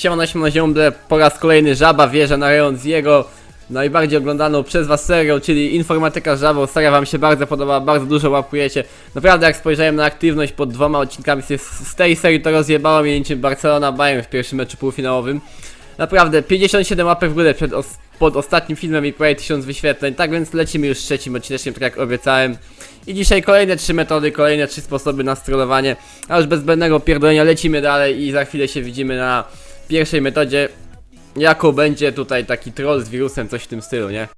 Siemano, siemano, ziomble, po raz kolejny Żaba wjeżdża na rejon z jego najbardziej oglądaną przez was serią, czyli Informatyka z Żabą. Seria wam się bardzo podoba, bardzo dużo łapujecie. Naprawdę jak spojrzałem na aktywność pod dwoma odcinkami z, tej serii, to rozjebało mnie niczym Barcelona Bayern w pierwszym meczu półfinałowym. Naprawdę, 57 łapek w górę przed os pod ostatnim filmem i prawie 1000 wyświetleń, tak więc lecimy już trzecim odcinkiem, tak jak obiecałem. I dzisiaj kolejne trzy metody, kolejne trzy sposoby na strollowanie, a już bez zbędnego pierdolenia lecimy dalej i za chwilę się widzimy na pierwszej metodzie, jaką będzie tutaj taki troll z wirusem, coś w tym stylu, nie?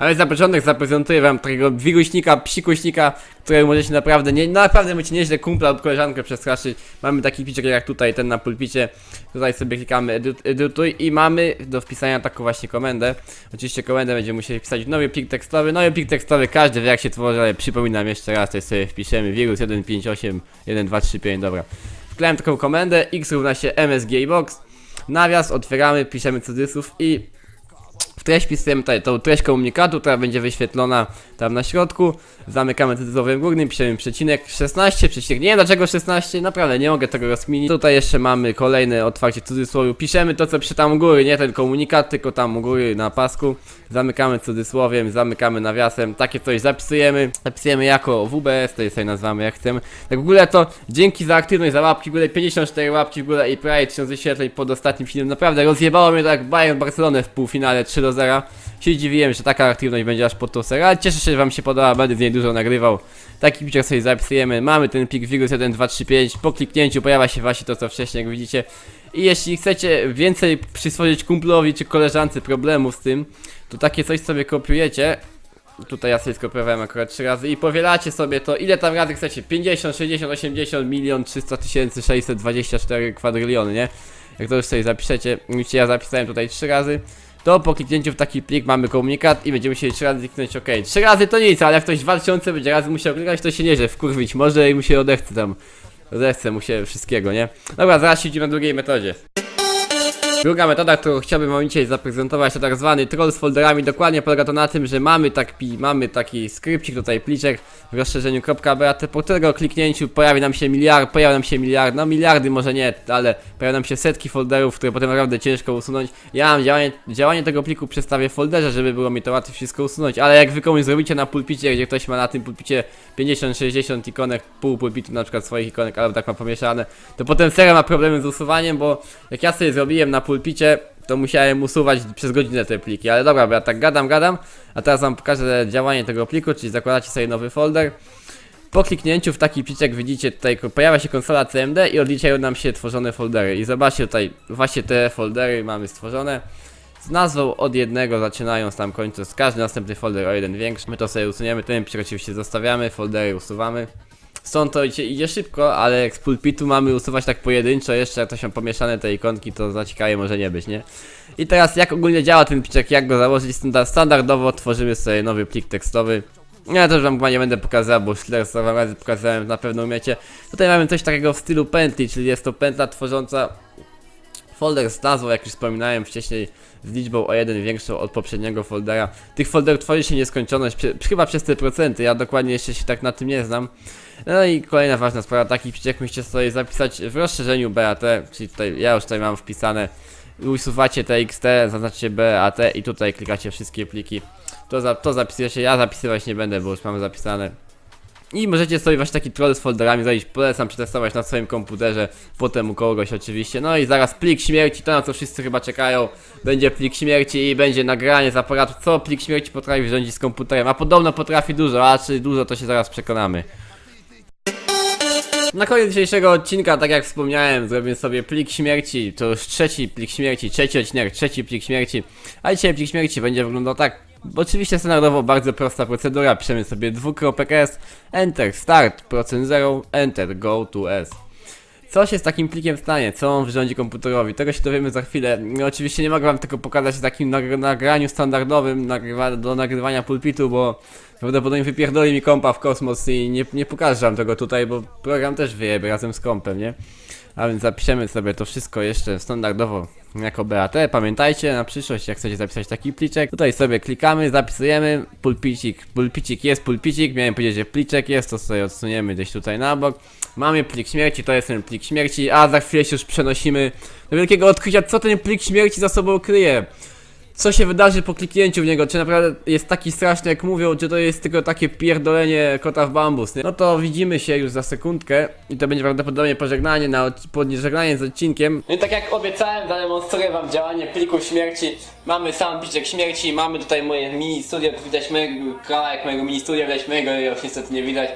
Ale za początek zaprezentuję wam takiego wiruśnika, psikuśnika, którego możecie naprawdę, nie, naprawdę możecie nieźle kumpla lub koleżankę przestraszyć. Mamy taki piczek jak tutaj, ten na pulpicie. Tutaj sobie klikamy edyt, edytuj i mamy do wpisania taką właśnie komendę. Oczywiście komendę będziemy musieli wpisać w nowy plik tekstowy. Nowy plik tekstowy, każdy wie jak się tworzy, ale przypominam jeszcze raz, tutaj sobie wpiszemy wirus 158 1235, dobra. Wklejam taką komendę, x równa się msgbox, nawias, otwieramy, piszemy cudzysłów i treść wpisujemy tutaj tą treść komunikatu, która będzie wyświetlona tam na środku. Zamykamy cudzysłowiem górnym, piszemy przecinek 16, przecinek. Nie wiem dlaczego 16, naprawdę nie mogę tego rozkminić. Tutaj jeszcze mamy kolejne otwarcie cudzysłowiu. Piszemy to co przy tam u góry, nie ten komunikat, tylko tam u góry na pasku. Zamykamy cudzysłowiem, zamykamy nawiasem, takie coś zapisujemy. Zapisujemy jako WBS, to sobie nazwamy jak chcemy. Tak w ogóle to dzięki za aktywność, za łapki w górę, 54 łapki w górę i prawie 1000 wyświetleń pod ostatnim filmem. Naprawdę rozjebało mnie tak Bayern Barcelonę w półfinale 3 do 0. Się dziwiłem, że taka aktywność będzie aż pod tą serię, ale cieszę się, że wam się podoba, będę z niej dużo nagrywał. Taki picture sobie zapisujemy, mamy ten plik wirus 1235, po kliknięciu pojawia się właśnie to co wcześniej jak widzicie. I jeśli chcecie więcej przyswoić kumplowi czy koleżance problemów z tym, to takie coś sobie kopiujecie. Tutaj ja sobie skopiowałem akurat 3 razy i powielacie sobie to, ile tam razy chcecie, 50, 60, 80, milion, 300 tysięcy, 624 kwadryliony, nie? Jak to już sobie zapiszecie, ja zapisałem tutaj 3 razy, to po kliknięciu w taki plik mamy komunikat i będziemy musieli 3 razy kliknąć OK. 3 razy to nic, ale jak ktoś 2000 będzie razy musiał klikać, to się nieźle wkurwić może i mu się odechce tam. Odechce mu się wszystkiego, nie? Dobra, zaraz siedzimy na drugiej metodzie. Druga metoda, którą chciałbym wam dzisiaj zaprezentować to tak zwany troll z folderami. Dokładnie polega to na tym, że mamy, taki mamy taki skrypcik, tutaj pliczek w rozszerzeniu .bat, po którego kliknięciu pojawi nam się miliard, pojawi nam się miliard, no miliardy może nie, ale pojawią nam się setki folderów, które potem naprawdę ciężko usunąć. Ja mam działanie, działanie tego pliku przedstawię w folderze, żeby było mi to łatwiej wszystko usunąć, ale jak wy komuś zrobicie na pulpicie, gdzie ktoś ma na tym pulpicie 50-60 ikonek, pół pulpitu na przykład swoich ikonek, albo tak ma pomieszane, to potem seria ma problemy z usuwaniem, bo jak ja sobie zrobiłem na pulpicie, to musiałem usuwać przez godzinę te pliki, ale dobra, bo ja tak gadam, gadam, a teraz wam pokażę działanie tego pliku, czyli zakładacie sobie nowy folder. Po kliknięciu w taki pliczek widzicie tutaj pojawia się konsola CMD i odliczają nam się tworzone foldery. I zobaczcie tutaj właśnie te foldery mamy stworzone. Z nazwą od jednego zaczynając tam kończąc każdy następny folder o jeden większy. My to sobie usuniemy, ten pliczek oczywiście zostawiamy, foldery usuwamy. Stąd to idzie, idzie szybko, ale jak z pulpitu mamy usuwać tak pojedynczo, jeszcze jak to się pomieszane te ikonki, to za ciekawe może nie być, nie? I teraz jak ogólnie działa ten pliczek, jak go założyć, Standa- standardowo tworzymy sobie nowy plik tekstowy. Ja też wam chyba nie będę pokazał, bo już tyle wam razy pokazałem, na pewno umiecie. Tutaj mamy coś takiego w stylu pętli, czyli jest to pętla tworząca folder z nazwą, jak już wspominałem wcześniej, z liczbą o jeden większą od poprzedniego foldera. Tych folderów tworzy się nieskończoność, chyba przez te procenty, ja dokładnie jeszcze się tak na tym nie znam. No i kolejna ważna sprawa, taki plik musicie sobie zapisać w rozszerzeniu BAT, czyli tutaj, ja już tutaj mam wpisane, usuwacie TXT, zaznaczycie BAT i tutaj klikacie wszystkie pliki. To, za, to zapisujecie, ja zapisywać nie będę, bo już mam zapisane. I możecie sobie właśnie taki troll z folderami zrobić, polecam przetestować na swoim komputerze, potem u kogoś oczywiście. No i zaraz plik śmierci, to na co wszyscy chyba czekają, będzie plik śmierci i będzie nagranie z aparatu, co plik śmierci potrafi wyrządzić z komputerem, a podobno potrafi dużo, a czy dużo to się zaraz przekonamy. Na koniec dzisiejszego odcinka, tak jak wspomniałem, zrobię sobie plik śmierci, to już trzeci plik śmierci, trzeci odcinek, trzeci plik śmierci, a dzisiaj plik śmierci będzie wyglądał tak, oczywiście standardowo bardzo prosta procedura, piszemy sobie dwukropek.s, enter, start, procent 0, enter, go to s. Co się z takim plikiem stanie? Co on wyrządzi komputerowi? Tego się dowiemy za chwilę. No, oczywiście nie mogę wam tego pokazać w takim nagr nagraniu standardowym nagrywa do nagrywania pulpitu, bo prawdopodobnie wypierdoli mi kompa w kosmos i nie, nie pokażę wam tego tutaj, bo program też wyjebie razem z kompem, nie? A więc zapiszemy sobie to wszystko jeszcze standardowo jako BAT. Pamiętajcie na przyszłość, jak chcecie zapisać taki pliczek, tutaj sobie klikamy, zapisujemy, pulpicik, pulpicik jest, pulpicik, miałem powiedzieć, że pliczek jest, to sobie odsuniemy gdzieś tutaj na bok. Mamy plik śmierci, to jest ten plik śmierci, a za chwilę się już przenosimy do wielkiego odkrycia, co ten plik śmierci za sobą kryje co się wydarzy po kliknięciu w niego, czy naprawdę jest taki straszny jak mówią, czy to jest tylko takie pierdolenie kota w bambus, nie? No to widzimy się już za sekundkę i to będzie prawdopodobnie pożegnanie na od- pożegnanie z odcinkiem. No i tak jak obiecałem, zademonstruję wam działanie pliku śmierci. Mamy sam pliczek śmierci, mamy tutaj moje mini studio, tu widać mojego kawałek mojego mini studia, widać mojego, już niestety nie widać.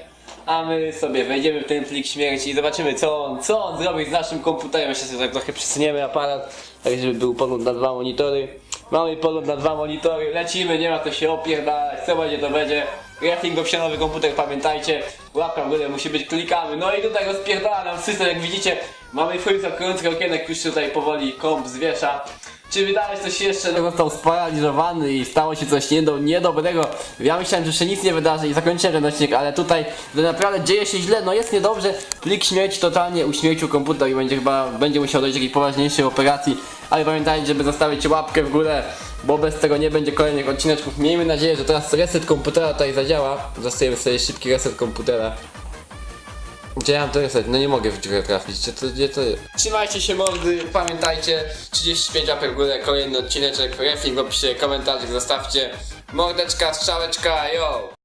A my sobie wejdziemy w ten plik śmierci i zobaczymy co on, co on zrobi z naszym komputerem. Jeszcze sobie tak trochę przesuniemy aparat, tak żeby był pogląd na dwa monitory. Mamy pogląd na dwa monitory, lecimy, nie ma co się opierdalać, co będzie to będzie. Refling opcjonowy komputer, pamiętajcie, łapka w górę musi być, klikamy. No i tutaj rozpierdala nam system, jak widzicie. Mamy fryca, krący okienek, już tutaj powoli komp zwiesza. Czy wydałeś coś jeszcze? Został sparaliżowany i stało się coś niedo, niedobrego. Ja myślałem, że jeszcze nic nie wydarzy i zakończyłem ten odcinek, ale tutaj to naprawdę dzieje się źle, no jest niedobrze. Plik śmierci totalnie uśmiercił komputer i będzie chyba, będzie musiał dojść do jakiejś poważniejszej operacji. Ale pamiętajcie, żeby zostawić łapkę w górę, bo bez tego nie będzie kolejnych odcineczków. Miejmy nadzieję, że teraz reset komputera tutaj zadziała. Zostajemy sobie szybki reset komputera. Gdzie ja mam to? No nie mogę w dziurę trafić. Gdzie to, gdzie to jest? Trzymajcie się mordy, pamiętajcie 35 łapek w górę, kolejny odcineczek, refing w opisie, komentarzyk zostawcie. Mordeczka, strzałeczka, yo!